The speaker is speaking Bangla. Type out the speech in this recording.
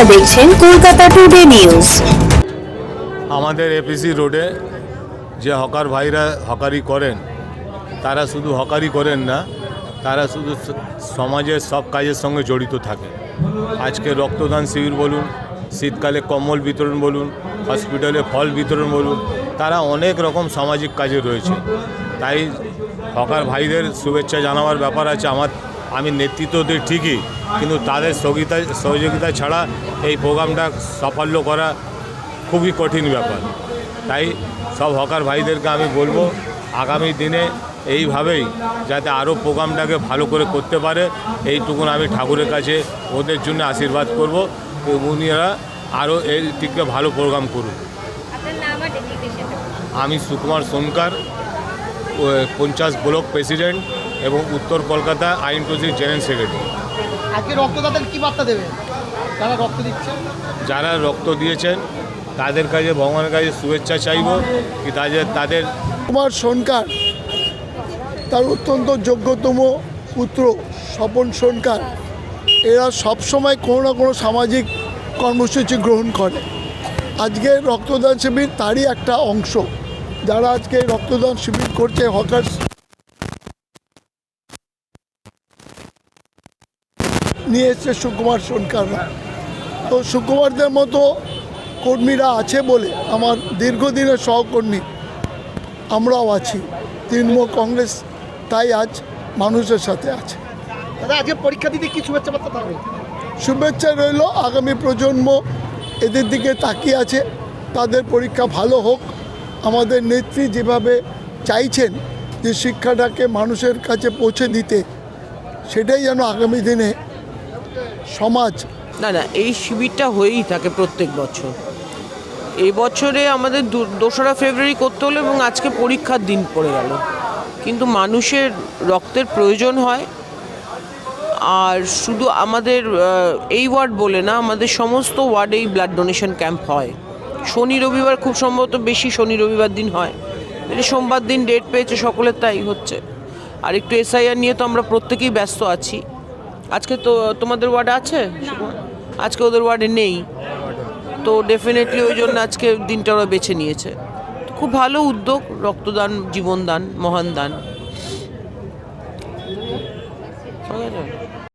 আপনারা দেখছেন কলকাতা টুডে নিউজ আমাদের এপিসি রোডে যে হকার ভাইরা হকারি করেন, তারা শুধু হকারি করেন না, তারা শুধু সমাজের সব কাজের সঙ্গে জড়িত থাকে আজকে রক্তদান শিবির বলুন, শীতকালে কম্বল বিতরণ বলুন, হসপিটালে ফল বিতরণ বলুন, তারা অনেক রকম সামাজিক কাজে রয়েছে। তাই হকার ভাইদের শুভেচ্ছা জানাবার ব্যাপার আছে আমার আমি নেতৃত্ব দিই ঠিকই কিন্তু তাদের সহযোগিতা সহযোগিতা ছাড়া এই প্রোগ্রামটা সাফল্য করা খুবই কঠিন ব্যাপার। তাই সব হকার ভাইদেরকে আমি বলব আগামী দিনে এইভাবেই যাতে আরও প্রোগ্রামটাকে ভালো করে করতে পারে এইটুকুন আমি ঠাকুরের কাছে ওদের জন্য আশীর্বাদ করব উনিরা আরও এই দিকে ভালো প্রোগ্রাম করুন আমি সুকুমার সোনকার পঞ্চাশ ব্লক প্রেসিডেন্ট। এবং উত্তর কলকাতা আইন টুজির জেনারেল সেক্রেটারি। আজকে রক্তদাতার কি বার্তা দেবে? যারা রক্ত দিচ্ছে? যারা রক্ত দিয়েছেন তাদের কাছে ভগবানের কাছে শুভেচ্ছা চাইব কি তাদের তাদের কুমার সোনকার তার অত্যন্ত যোগ্যতম পুত্র স্বপন সোনকার এরা সবসময় কোনো না কোনো সামাজিক কর্মসূচি গ্রহণ করে। আজকে রক্তদান শিবির তারই একটা অংশ। যারা আজকে রক্তদান শিবির করছে হকার নিয়ে এসছে সুকুমার সোনকাররা তো সুকুমারদের মতো কর্মীরা আছে বলে আমার দীর্ঘদিনের সহকর্মী আমরাও আছি। তৃণমূল কংগ্রেস তাই আজ মানুষের সাথে আছে। দাদা আজকে পরীক্ষা দিতে কি শুভেচ্ছা বার্তা থাকবে শুভেচ্ছা রইল আগামী প্রজন্ম এদের দিকে তাকিয়ে আছে। তাদের পরীক্ষা ভালো হোক। আমাদের নেত্রী যেভাবে চাইছেন যে শিক্ষাটাকে মানুষের কাছে পৌঁছে দিতে সেটাই যেন আগামী দিনে সমাজ। না না, এই শিবিরটা হয়েই থাকে প্রত্যেক বছর। এই বছরে আমাদের দোসরা ফেব্রুয়ারি করতে হলো এবং আজকে পরীক্ষার দিন পড়ে গেল। কিন্তু মানুষের রক্তের প্রয়োজন হয়। আর শুধু আমাদের এই ওয়ার্ড বলে না, আমাদের সমস্ত ওয়ার্ডেই ব্লাড ডোনেশন ক্যাম্প হয়। শনি রবিবার খুব সম্ভবত বেশি শনি রবিবার দিন হয়। এটা সোমবার দিন ডেট পেয়েছে সকলের, তাই হচ্ছে। আর একটু এসআইআর নিয়ে তো আমরা প্রত্যেকেই ব্যস্ত আছি। আজকে তো তোমাদের ওয়ার্ডে আছে? আজকে ওদের ওয়ার্ডে নেই। তো ডেফিনেটলি ওই জন্য আজকে দিনটা ওরা বেছে নিয়েছে। খুব ভালো উদ্যোগ, রক্তদান, জীবনদান, মহান দান।